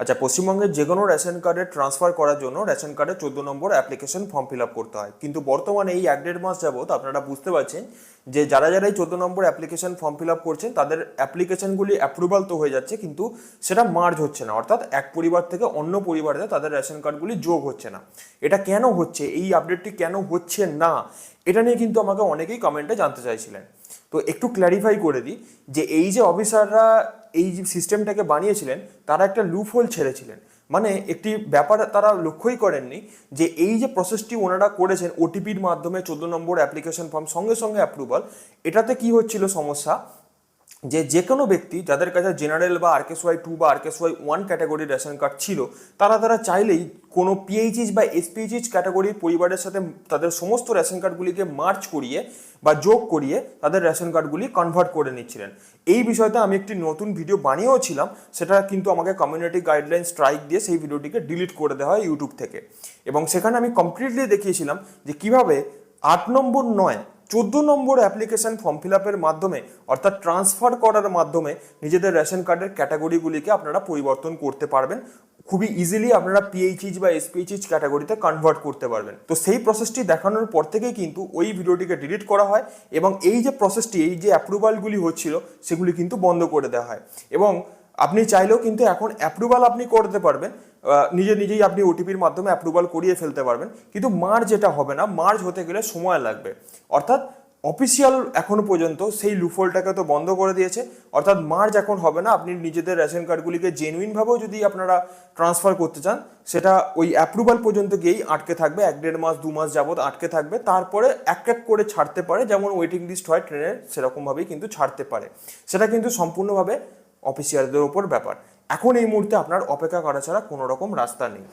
আচ্ছা পশ্চিমবঙ্গের যে কোনো রেশন কার্ডে ট্রান্সফার করার জন্য রেশন কার্ডে চোদ্দ নম্বর অ্যাপ্লিকেশন ফর্ম ফিল আপ করতে হয়। কিন্তু বর্তমানে এই এক দেড় মাস যাবত আপনারা বুঝতে পারছেন যে যারা যারা এই চোদ্দ নম্বর অ্যাপ্লিকেশন ফর্ম ফিল আপ করছেন, তাদের অ্যাপ্লিকেশনগুলি অ্যাপ্রুভাল তো হয়ে যাচ্ছে, কিন্তু সেটা মার্জ হচ্ছে না। অর্থাৎ এক পরিবার থেকে অন্য পরিবারে তাদের রেশন কার্ডগুলি যোগ হচ্ছে না। এটা কেন হচ্ছে? এই আপডেটটি কেন হচ্ছে না? এটা নিয়ে কিন্তু আমাকে অনেকেই কমেন্টে জানতে চাইছিলেন। তো একটু ক্ল্যারিফাই করে দিই যে এই যে অফিসাররা এই যে সিস্টেমটাকে বানিয়েছিলেন, তারা একটা লুপ হোল ছেড়েছিলেন। মানে একটি ব্যাপার তারা লক্ষ্যই করেননি যে এই যে প্রসেসটি ওনারা করেছেন ওটিপির মাধ্যমে চোদ্দ নম্বর অ্যাপ্লিকেশন ফর্ম সঙ্গে সঙ্গে অ্যাপ্রুভাল এটাতে কি হচ্ছিল সমস্যা? যে যে কোনো ব্যক্তি যাদের কাছে জেনারেল বা আরকেস ওয়াই টু বা আরকেস ওয়াই ওয়ান ক্যাটাগরির রেশন কার্ড ছিল, তারা তারা চাইলেই কোনো পিএইচএস বা এসপিএইচএস ক্যাটাগরির পরিবারের সাথে তাদের সমস্ত রেশন কার্ডগুলিকে মার্চ করিয়ে বা যোগ করিয়ে তাদের রেশন কার্ডগুলি কনভার্ট করে নিচ্ছিলেন। এই বিষয়তে আমি একটি নতুন ভিডিও বানিয়েও ছিলাম সেটা কিন্তু আমাকে কমিউনিটি গাইডলাইন স্ট্রাইক দিয়ে সেই ভিডিওটিকে ডিলিট করে দেওয়া হয় ইউটিউব থেকে। এবং সেখানে আমি কমপ্লিটলি দেখিয়েছিলাম যে কীভাবে আট নম্বর নয় চোদ্দ নম্বর অ্যাপ্লিকেশন ফর্ম ফিল আপের মাধ্যমে, অর্থাৎ ট্রান্সফার করার মাধ্যমে নিজেদের রেশন কার্ডের ক্যাটাগরিগুলিকে আপনারা পরিবর্তন করতে পারবেন। খুবই ইজিলি আপনারা পিএইচইচ বা এসপিএইচইচ ক্যাটাগরিতে কনভার্ট করতে পারবেন। তো সেই প্রসেসটি দেখানোর পর থেকেই কিন্তু ওই ভিডিওটিকে ডিলিট করা হয় এবং এই যে প্রসেসটি এই যে অ্যাপ্রুভালগুলি হচ্ছিল, সেগুলি কিন্তু বন্ধ করে দেওয়া হয়। এবং আপনি চাইলেও কিন্তু এখন অ্যাপ্রুভাল আপনি করতে পারবেন। নিজে নিজেই আপনি ওটিপির মাধ্যমে অ্যাপ্রুভাল করিয়ে ফেলতে পারবেন। কিন্তু মার্জ এটা হবে না মার্জ হতে গেলে সময় লাগবে। অর্থাৎ অফিসিয়াল এখনও পর্যন্ত সেই লুফলটাকে তো বন্ধ করে দিয়েছে। অর্থাৎ মার্জ এখন হবে না, আপনি নিজেদের রেশন কার্ডগুলিকে জেনুইনভাবেও যদি আপনারা ট্রান্সফার করতে চান, সেটা ওই অ্যাপ্রুভাল পর্যন্ত গিয়েই আটকে থাকবে। এক দেড় মাস, দু মাস যাবত আটকে থাকবে। তারপরে এক এক করে ছাড়তে পারে। যেমন ওয়েটিং লিস্ট হয় ট্রেনের সেরকমভাবেই কিন্তু ছাড়তে পারে। সেটা কিন্তু সম্পূর্ণভাবে অফিসিয়ালদের ওপর ব্যাপার। এখন এই মুহূর্তে আপনার অপেক্ষা করা ছাড়া কোনো রকম রাস্তা নেই।